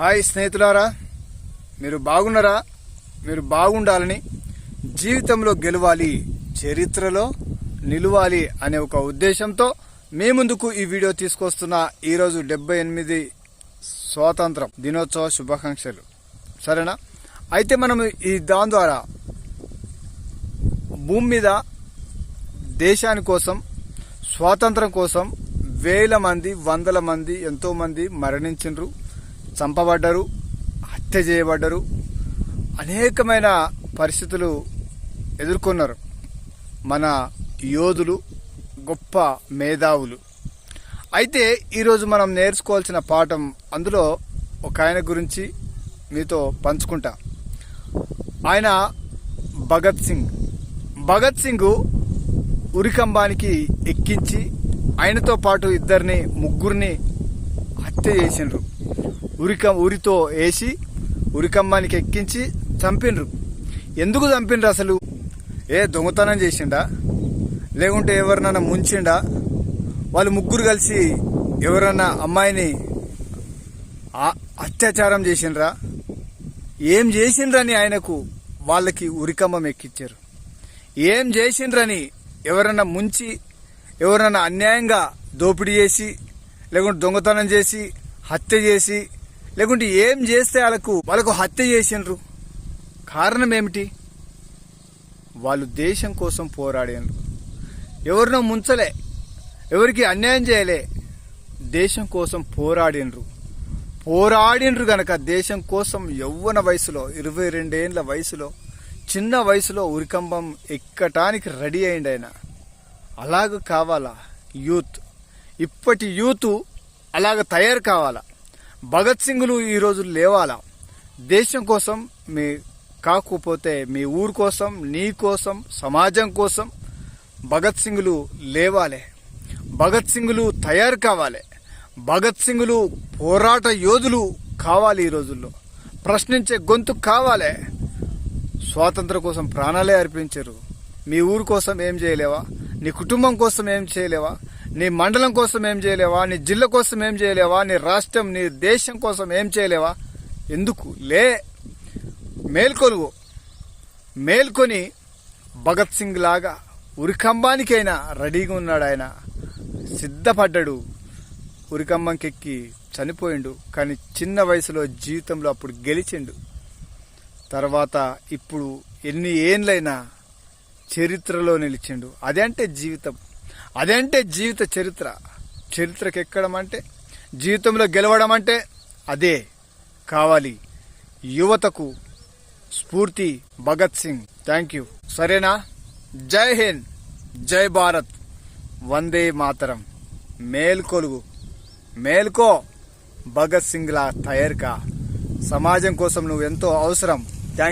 Hi స్నేహితులారా మీరు బాగున్నారా? మీరు బాగుండాలని జీవితంలో గెలవాలి చరిత్రలో నిలవాలి అనే ఒక ఉద్దేశంతో మీ ముందుకు ఈ వీడియో తీసుకొస్తున్న ఈరోజు డెబ్బై ఎనిమిది స్వాతంత్రం దినోత్సవ శుభాకాంక్షలు. సరేనా? అయితే మనం ఈ దాని ద్వారా భూమి మీద దేశాని కోసం స్వాతంత్రం కోసం వేల మంది వందల మంది ఎంతోమంది మరణించరు మరణించిండ్రు. చంపబడ్డరు హత్య చేయబడ్డరు అనేకమైన పరిస్థితులు ఎదుర్కొన్నారు మన యోధులు గొప్ప మేధావులు. అయితే ఈరోజు మనం నేర్చుకోవాల్సిన పాఠం అందులో ఒక ఆయన గురించి మీతో పంచుకుంటా. ఆయన భగత్ సింగ్. భగత్ సింగ్ ఉరికంబానికి ఎక్కించి ఆయనతో పాటు ఇద్దరిని ముగ్గురిని హత్య చేసిండ్రు. ఉరికం ఉరితో వేసి ఉరికమ్మానికి ఎక్కించి చంపిండ్రు ఎందుకు చంపిండ్రు అసలు? ఏ దొంగతనం చేసిండా? లేకుంటే ఎవరినైనా ముంచిండా? వాళ్ళు ముగ్గురు కలిసి ఎవరన్నా అమ్మాయిని ఆ- అత్యాచారం చేసిండ్రా? ఏం చేసిండ్రని ఆయనకు వాళ్ళకి ఉరికమ్మం ఎక్కించారు ఏం చేసిండ్రని ఎవరన్నా ముంచి ఎవరన్నా అన్యాయంగా దోపిడీ చేసి లేకుంటే దొంగతనం చేసి హత్య చేసి లేకుంటే ఏం చేస్తే వాళ్ళకు వాళ్ళకు హత్య చేసిండ్రు? కారణం ఏమిటి? వాళ్ళు దేశం కోసం పోరాడారు ఎవరినో ముంచలే. ఎవరికి అన్యాయం చేయలే. దేశం కోసం పోరాడినరు. పోరాడినరు గనక దేశం కోసం యవ్వన వయసులో ఇరవై రెండేండ్ల వయసులో చిన్న వయసులో ఉరికంబం ఎక్కటానికి రెడీ అయింది ఆయన. అలాగ కావాలా? యూత్. ఇప్పటి యూత్ అలాగ తయారు కావాలా? భగత్ సింగ్లు ఈరోజు లేవాలా? దేశం కోసం మీ కాకపోతే మీ ఊరు కోసం నీ కోసం సమాజం కోసం భగత్ సింగ్లు లేవాలి. భగత్ సింగ్లు తయారు కావాలి. భగత్ సింగ్లు పోరాట యోధులు కావాలి ఈ రోజుల్లో. ప్రశ్నించే గొంతు కావాలి. స్వాతంత్రం కోసం ప్రాణాలే అర్పించారు. మీ ఊరు కోసం ఏం చేయలేవా? నీ కుటుంబం కోసం ఏం చేయలేవా? నీ మండలం కోసం ఏం చేయలేవా? నీ జిల్లా కోసం ఏం చేయలేవా? నీ రాష్ట్రం నీ దేశం కోసం ఏం చేయలేవా? ఎందుకు? లే మేల్కొలువు. మేల్కొని భగత్ సింగ్ లాగా ఉరికంబానికైనా రెడీగా ఉన్నాడు ఆయన. సిద్ధపడ్డాడు. ఉరికంబంకెక్కి చనిపోయిండు. కానీ చిన్న వయసులో జీవితంలో అప్పుడు గెలిచిండు. తర్వాత ఇప్పుడు ఎన్ని ఏండ్లైనా చరిత్రలో నిలిచిండు. అదంటే జీవితం. అదంటే జీవిత చరిత్ర. చరిత్రకు ఎక్కడం అంటే జీవితంలో గెలవడం అంటే అదే. కావాలి. యువతకు స్ఫూర్తి. Bhagat Singh thank you. సరేనా? జై హింద్. జై భారత్. వందే మాతరం. మేల్కొలుగు. మేల్కో. భగత్ సింగ్ లా సమాజం కోసం నువ్వు ఎంతో అవసరం.